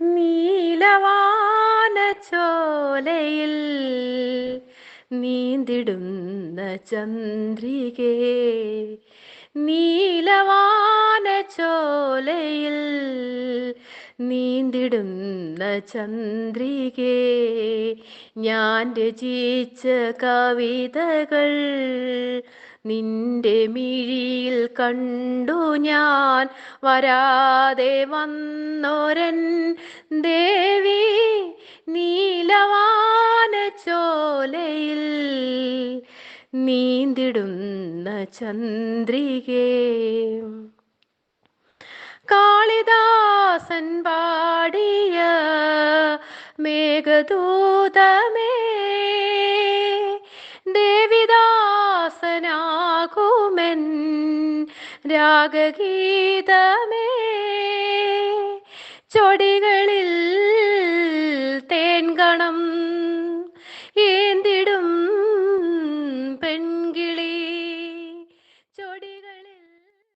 നീലവാനച്ചോലയിൽ നീന്തിടുന്ന ചന്ദ്രികേ നീലവാന ചോലയിൽ നീന്തിടുന്ന ചന്ദ്രികേ ഞാൻ രചിച്ച കവിതകൾ നിന്റെ മിഴിയിൽ കണ്ടു ഞാൻ. വരാതെ വന്നോരൻ ദേവി നീലവാന ചോലയിൽ നീന്തിടുന്ന ചന്ദ്രികേ. കാളിദാസൻ പാടിയ മേഘദൂതമേ രാഗഗീതമേ. ചൊടികളിൽ തേൻകണം